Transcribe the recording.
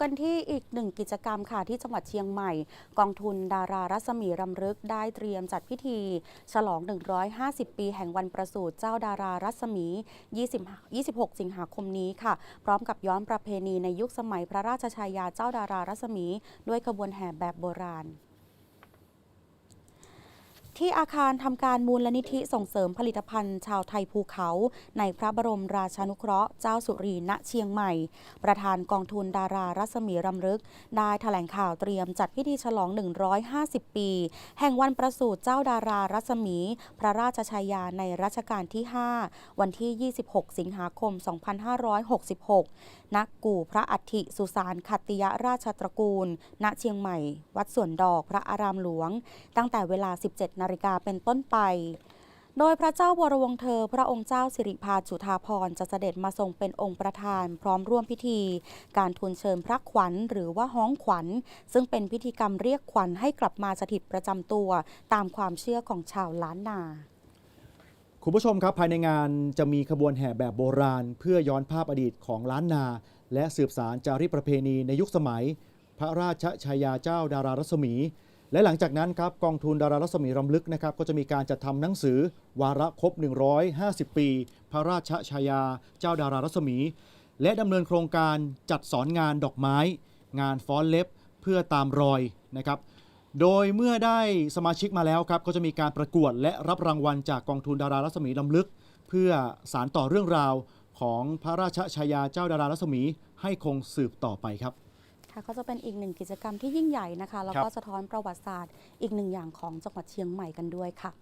กันที่อีกหนึ่งกิจกรรมค่ะที่จังหวัดเชียงใหม่ กองทุนดารารัศมีรำลึกได้เตรียมจัดพิธี ฉลอง 150 ปีแห่งวันประสูติเจ้าดารารัศมี 20 26 สิงหาคมนี้ค่ะ พร้อมกับย้อนประเพณีในยุคสมัยพระราชชายาเจ้าดารารัศมี ด้วยขบวนแห่แบบโบราณ ที่อาคารทำการมูลนิธิส่งเสริมผลิตภัณฑ์ ชาวไทยภูเขา ในพระบรมราชานุเคราะห์เจ้าสุรีณเชียงใหม่ ประธานกองทุนดารารัศมีรำลึก ได้แถลงข่าวเตรียมจัดพิธีฉลอง 150 ปี แห่งวันประสูติเจ้าดารารัศมี พระราชชายาในรัชกาลที่ 5 วันที่ 26 สิงหาคม 2566ณกู่พระอัฐิสุสานขัตติยราชตระกูล ณเชียงใหม่ วัดสวนดอกพระอารามหลวง ตั้งแต่เวลา 17นาฬิกาเป็นต้นไป โดยพระเจ้าวรวงเธอ พระองค์เจ้าสิริพาจุฑาภรจะเสด็จมาทรงเป็นองค์ประธาน พร้อมร่วมพิธี การทูลเชิญพระขวัญหรือว่าฮ้องขวัญ ซึ่งเป็นพิธีกรรมเรียกขวัญให้กลับมาสถิตประจำตัว ตามความเชื่อของชาวล้านนาคุณผู้ชมครับภายในงานจะมีขบวนแห่แบบโบราณ เพื่อย้อนภาพอดีตของล้านนา และสืบสารจารีตประเพณีในยุคสมัย พระราชชายาเจ้าดารารัศมี และหลังจากนั้นครับกองทุนดารารัศมีรำลึกนะครับก็จะมีการจัดทำหนังสือ วาระครบ 150 ปี พระราชชายา เจ้าดารารัศมี และดำเนินโครงการจัดสอนงานดอกไม้ งานฟ้อนเล็บเพื่อตามรอยนะครับโดยเมื่อได้สมาชิกมาแล้วครับก็จะมีการประกวดและรับรางวัลจากกองทุนดารารัศมีลำลึก เพื่อสารต่อเรื่องราวของพระราชชายาเจ้าดารารัศมีให้คงสืบต่อไปครับ ค่ะก็จะเป็นอีกหนึ่งกิจกรรมที่ยิ่งใหญ่นะคะ แล้วครัก็บสะท้อนประวัติศาสตร์อีกหนึ่งอย่างของจังหวัดเชียงใหม่กันด้วยค่ะ